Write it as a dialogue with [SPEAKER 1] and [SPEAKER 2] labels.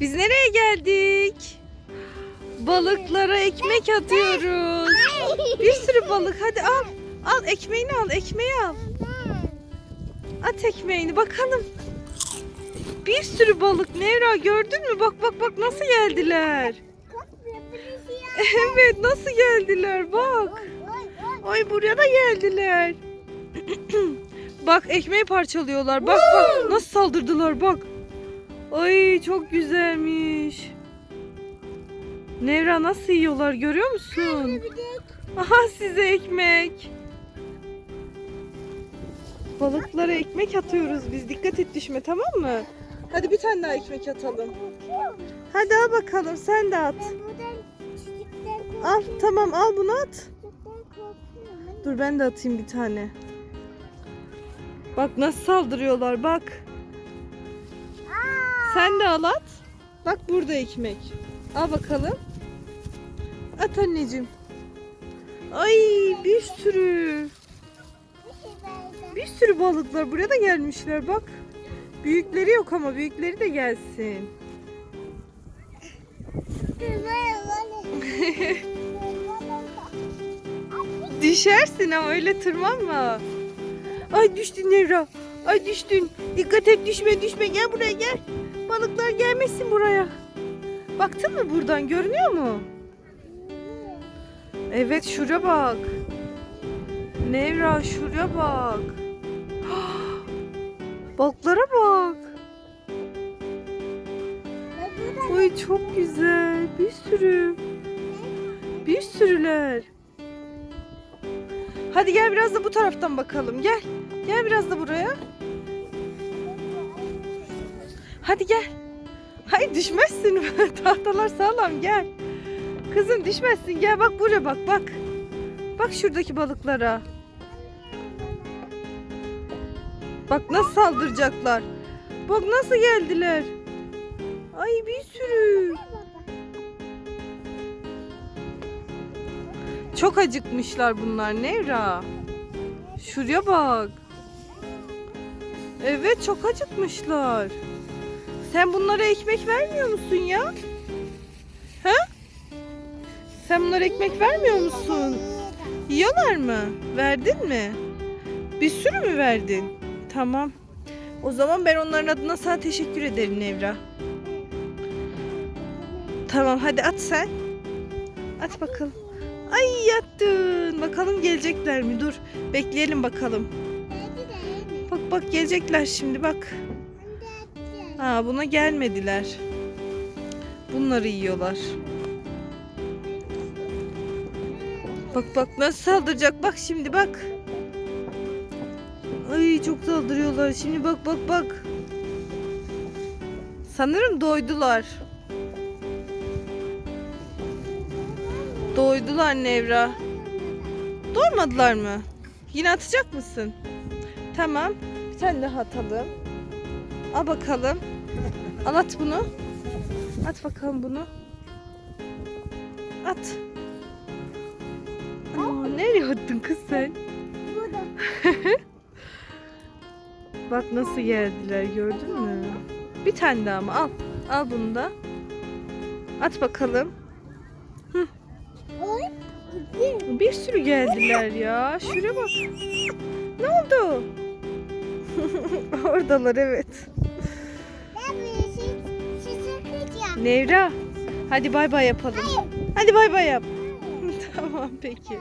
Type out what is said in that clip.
[SPEAKER 1] Biz nereye geldik? Balıklara ekmek atıyoruz. Bir sürü balık. Hadi al. Al ekmeğini al. Ekmeği al. At ekmeğini bakalım. Bir sürü balık. Nevra gördün mü? Bak bak bak nasıl geldiler. Evet nasıl geldiler bak. Ay buraya da geldiler. bak ekmeği parçalıyorlar. Bak bak nasıl saldırdılar bak. Ay çok güzelmiş. Nevra nasıl yiyorlar görüyor musun? Aha size ekmek. Balıklara ekmek atıyoruz biz. Dikkat et düşme tamam mı? Hadi bir tane daha ekmek atalım. Hadi al bakalım sen de at. Al tamam al bunu at. Dur ben de atayım bir tane. Bak nasıl saldırıyorlar bak. Sen de al at. Bak burada ekmek. Al bakalım. At anneciğim. Ay bir sürü. Bir sürü balıklar buraya da gelmişler bak. Büyükleri yok ama büyükleri de gelsin. Düşersin ama öyle tırmanma. Ay düştün Nevra. Ay düştün. Dikkat et düşme düşme gel buraya gel. Balıklar gelmesin buraya. Baktın mı buradan görünüyor mu? Evet şuraya bak. Nevra şuraya bak. Balıklara bak. Ay çok güzel. Bir sürü. Bir sürüler. Hadi gel biraz da bu taraftan bakalım. Gel. Gel biraz da buraya. Hadi gel. Hayır düşmezsin. Tahtalar sağlam gel. Kızım düşmezsin. Gel bak buraya bak bak. Bak şuradaki balıklara. Bak nasıl saldıracaklar. Bak nasıl geldiler. Ay bir sürü. Çok acıkmışlar bunlar Nevra. Şuraya bak. Evet çok acıkmışlar. Sen bunlara ekmek vermiyor musun ya? He? Sen bunlara ekmek vermiyor musun? Yiyorlar mı? Verdin mi? Bir sürü mü verdin? Tamam. O zaman ben onların adına sana teşekkür ederim Nevra. Tamam hadi at sen. At bakalım. Ay yattın. Bakalım gelecekler mi? Dur. Bekleyelim bakalım. Bak bak gelecekler şimdi bak. Ha buna gelmediler. Bunları yiyorlar. Bak bak nasıl saldıracak bak şimdi bak. Ay çok saldırıyorlar. Şimdi bak bak bak. Sanırım doydular. Doydular Nevra. Doymadılar mı? Yine atacak mısın? Tamam. Bir tane daha atalım. Al bakalım. Al at bunu. At bakalım bunu. At. Aa, nereye attın kız sen? Bak nasıl geldiler gördün mü? Bir tane daha mı? Al. Al bunu da. At bakalım. Bir sürü geldiler ya. Şuraya bak. Ne oldu? Oradalar evet. Nevra. Hadi bay bay yapalım. Hadi bay bay yap. tamam peki.